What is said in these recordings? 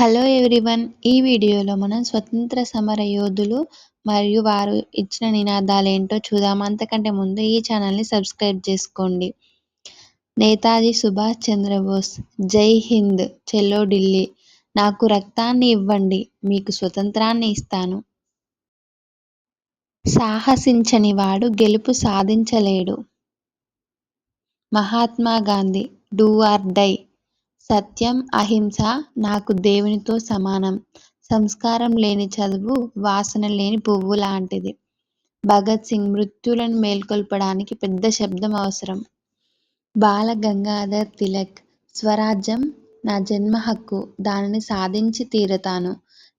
Hello everyone. ఈ వీడియోలో మనం స్వతంత్ర సమర యోధులు మరియు వారు ఇచ్చిన నినాదాలు ఏంటో చూద్దాం. అంతకంటే ముందు ఈ ఛానల్ని సబ్స్క్రైబ్ చేసుకోండి. నేతాజీ సుభాష్ చంద్రబోస్ జై హింద్ చెల్లో ఢిల్లీ. నాకు రక్తాన్ని ఇవ్వండి మీకు స్వతంత్రాన్ని ఇస్తాను. సాహసించని వాడు గెలుపు సాధించలేడు. Mahatma Gandhi do or die. సత్యం అహింస నాకు దేవునితో సమానం. సంస్కారం లేని చదువు వాసన లేని పువ్వు లాంటిది. భగత్ సింగ్ మృత్యులను మేల్కొల్పడానికి పెద్ద శబ్దం అవసరం. బాల గంగాధర్ తిలక్ స్వరాజ్యం నా జన్మ హక్కు దానిని సాధించి తీరతాను.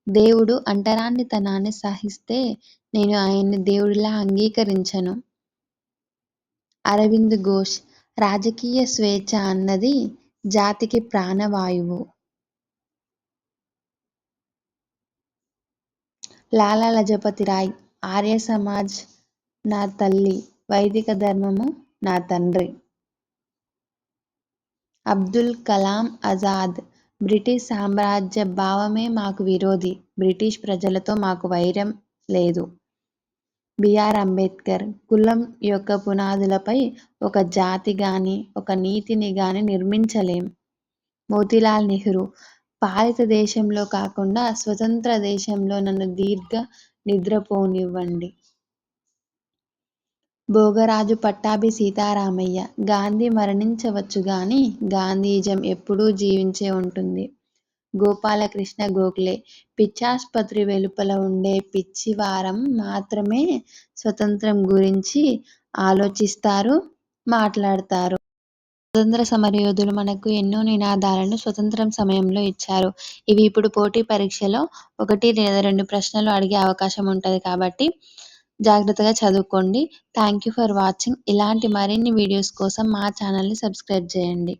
దేవుడు అంటరానితనాన్ని సహిస్తే నేను ఆయన్ని దేవుడిలా అంగీకరించను. అరవింద్ ఘోష్ రాజకీయ స్వేచ్ఛ అన్నది జాతికి ప్రాణవాయువు. లాలా లజపతి రాయ్ ఆర్య సమాజ్ నా తల్లి వైదిక ధర్మము నా తండ్రి. అబ్దుల్ కలాం ఆజాద్ బ్రిటిష్ సామ్రాజ్య భావమే మాకు విరోధి బ్రిటిష్ ప్రజలతో మాకు వైరం లేదు. బిఆర్ అంబేద్కర్ కులం యొక్క పునాదులపై ఒక జాతి గాని ఒక నీతిని గాని నిర్మించలేం. మోతీలాల్ నెహ్రూ పాలిత దేశంలో కాకుండా స్వతంత్ర దేశంలో నన్ను దీర్ఘ నిద్రపోనివ్వండి. భోగరాజు పట్టాభి సీతారామయ్య గాంధీ మరణించవచ్చు గాని గాంధీజం ఎప్పుడూ జీవించే ఉంటుంది. గోపాలకృష్ణ గోఖలే. పిచ్చాసుపత్రి వెలుపల ఉండే పిచ్చివారం మాత్రమే స్వతంత్రం గురించి ఆలోచిస్తారు మాట్లాడతారు. స్వతంత్ర సమరయోధులు మనకు ఎన్నో నినాదాలను స్వతంత్రం సమయంలో ఇచ్చారు. ఇవి ఇప్పుడు పోటీ పరీక్షలో ఒకటి లేదా రెండు ప్రశ్నలు అడిగే అవకాశం ఉంటుంది కాబట్టి జాగ్రత్తగా చదువుకోండి. థ్యాంక్ యూ ఫర్ వాచింగ్ ఇలాంటి మరిన్ని వీడియోస్ కోసం మా ఛానల్ని సబ్స్క్రైబ్ చేయండి.